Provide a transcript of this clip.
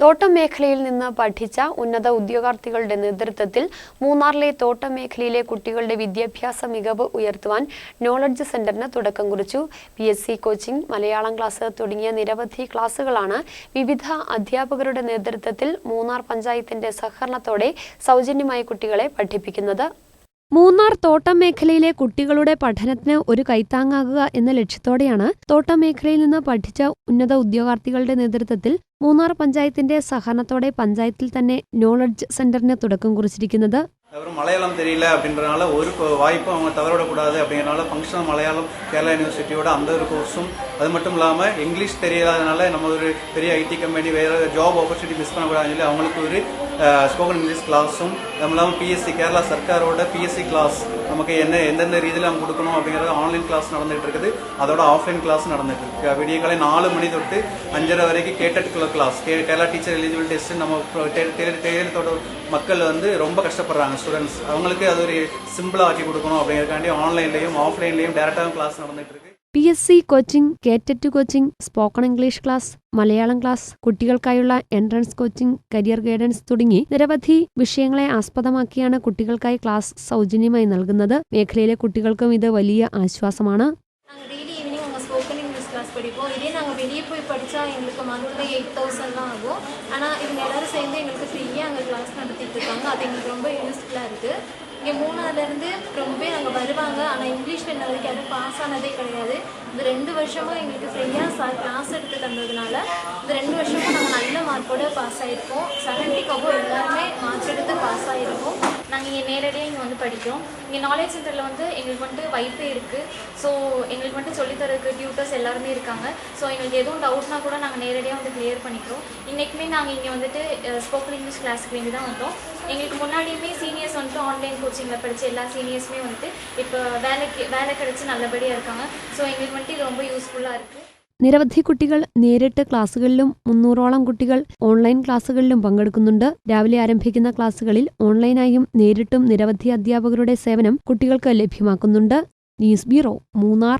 തോട്ടം മേഖലയിൽ നിന്ന് പഠിച്ച ഉന്നത ഉദ്യോഗാർത്ഥികളുടെ നേതൃത്വത്തിൽ മൂന്നാറിലെ തോട്ടം മേഖലയിലെ കുട്ടികളുടെ വിദ്യാഭ്യാസ മികവ് ഉയർത്തുവാൻ നോളജ് സെന്ററിന് തുടക്കം കുറിച്ചു. P S C coaching Malayalam class തുടങ്ങിയ നിരവധി ക്ലാസുകളാണ് വിവിധ അധ്യാപകരുടെ നേതൃത്വത്തിൽ മൂന്നാർ പഞ്ചായത്തിന്റെ സഹകരണത്തോടെ സൗജന്യമായി കുട്ടികളെ പഠിപ്പിക്കുന്നത്. മൂന്നാർ തോട്ടം മേഖലയിലെ കുട്ടികളുടെ പഠനത്തിന് ഒരു കൈത്താങ്ങാകുക എന്ന ലക്ഷ്യത്തോടെയാണ് തോട്ടം മേഖലയിൽ നിന്ന് പഠിച്ച ഉന്നത ഉദ്യോഗാർത്ഥികളുടെ നേതൃത്വത്തിൽ മൂന്നാർ പഞ്ചായത്തിന്റെ സഹകരണത്തോടെ പഞ്ചായത്തിൽ തന്നെ നോളജ് സെന്ററിന് തുടക്കം കുറിച്ചിരിക്കുന്നത് அப்புறம் மலையாளம் தெரியல அப்படின்றனால ஒரு கொ- வாய்ப்பும் அவங்க தவறவிடக்கூடாது அப்படிங்கிறனால ஃபங்க்ஷனல் மலையாளம் கேரளா யூனிவர்சிட்டியோட அந்த ஒரு கோர்ஸும் அது மட்டும் இல்லாமல் இங்கிலீஷ் தெரியாதனால நம்ம ஒரு பெரிய ஐடி கம்பெனி வேறு ஜாப் ஆப்பர்ச்சுனிட்டி மிஸ் பண்ணக்கூடாதுன்னு சொல்லி அவங்களுக்கு ஒரு ஸ்போக்கன் இங்கிலீஷ் கிளாஸும் அதுவும் இல்லாமல் பிஎஸ்சி கேரளா சர்க்காரோட பிஎஸ்சி கிளாஸ் நமக்கு என்ன எந்தெந்த ரீதியில் நம்ம கொடுக்கணும் அப்படிங்கிறது ஆன்லைன் கிளாஸ் நடந்துகிட்டு இருக்குது. அதோட ஆஃப்லைன் கிளாஸ் நடந்துட்டு இருக்கு. விடிய காலை நாலு மணி தொட்டு அஞ்சரை வரைக்கும் கேட்டட்டுக்குள்ள class K Kerala teacher eligible test நம்ம தேர்தலோட மக்கள் வந்து ரொம்ப கஷ்டப்படுறாங்க ஸ்டூடெண்ட்ஸ் அவங்களுக்கு அது ஒரு சிம்பிளாக ஆக்கி கொடுக்கணும் அப்படிங்கிறக்காண்டி ஆன்லைன்லையும் ஆஃப்லைன்லேயும் டேரெக்டாகவும் கிளாஸ் நடந்துகிட்டு இருக்கு. P S C coaching KTET coaching spoken English class Malayalam class കുട്ടികൾക്കായുള്ള എൻട്രൻസ് കോച്ചിംഗ് കരിയർ ഗൈഡൻസ് തുടങ്ങി നിരവധി വിഷയങ്ങളെ ആസ്പദമാക്കിയാണ് കുട്ടികൾക്കായി ക്ലാസ് സൗജന്യമായി നൽകുന്നത് മേഖലയിലെ കുട്ടികൾക്കും ഇത് വലിയ ആശ്വാസമാണ് நாங்கள் டெய்லி ஈவினிங் உங்கள் ஸ்போக்கன் இங்கிலீஷ் கிளாஸ் படிப்போம் இதே நாங்கள் வெளியே போய் படித்தா எங்களுக்கு மந்த்லி எயிட் தௌசண்ட் தான் ஆகும் ஆனால் இவங்க எல்லாரும் சேர்ந்து எங்களுக்கு ஃப்ரீயாக அங்கே கிளாஸ் நடத்திட்டு இருக்காங்க அது எங்களுக்கு ரொம்ப யூஸ்ஃபுல்லாக இருக்குது இங்கே மூணாவதுலேருந்து ரொம்ப அங்கே வருவாங்க. ஆனால் இங்கிலீஷ் இன்ன வரைக்கும் யாரும் பாஸ் ஆனதே கிடையாது. இந்த ரெண்டு வருஷமும் எங்களுக்கு ஃப்ரீயாக சார் கிளாஸ் எடுத்து தந்ததுனால இந்த ரெண்டு வருஷமும் நாங்கள் நல்ல மார்க்கோடு பாஸ் ஆகிருக்கோம் செவன்ட்டிக்கு எல்லாருமே மார்க் எடுத்து பாஸ் ஆகிருக்கோம் நாங்கள் இங்கே நேரடியாக இங்கே வந்து படிக்கிறோம். இங்கே நாலேஜ் சென்டரில் வந்து எங்களுக்கு வந்துட்டு வைஃபை இருக்குது ஸோ எங்களுக்கு வந்துட்டு சொல்லித்தரதுக்கு டியூட்டர்ஸ் எல்லாருமே இருக்காங்க. ஸோ எங்களுக்கு எதுவும் டவுட்னா கூட நாங்கள் நேரடியாக வந்து கிளியர் பண்ணிக்கிறோம். இன்றைக்குமே நாங்கள் இங்கே வந்துட்டு ஸ்போக்கன் இங்கிலீஷ் கிளாஸுக்கு வேண்டி தான் வந்தோம். எங்களுக்கு முன்னாடியுமே சீனியர்ஸ் வந்துட்டு ஆன்லைன் கோச்சிங்கில் படித்த எல்லா சீனியர்ஸுமே வந்துட்டு இப்போ வேலைக்கு வேலை கிடச்சி நல்லபடியாக இருக்காங்க. ஸோ எங்களுக்கு வந்துட்டு இது ரொம்ப யூஸ்ஃபுல்லாக இருக்குது നിരവധി കുട്ടികൾ നേരിട്ട് ക്ലാസ്സുകളിലും മുന്നൂറോളം കുട്ടികൾ ഓൺലൈൻ ക്ലാസ്സുകളിലും പങ്കെടുക്കുന്നുണ്ട്. രാവിലെ ആരംഭിക്കുന്ന ക്ലാസ്സുകളിൽ ഓൺലൈനായും നേരിട്ടും നിരവധി അധ്യാപകരുടെ സേവനം കുട്ടികൾക്ക് ലഭ്യമാക്കുന്നുണ്ട്. News bureau Munnar.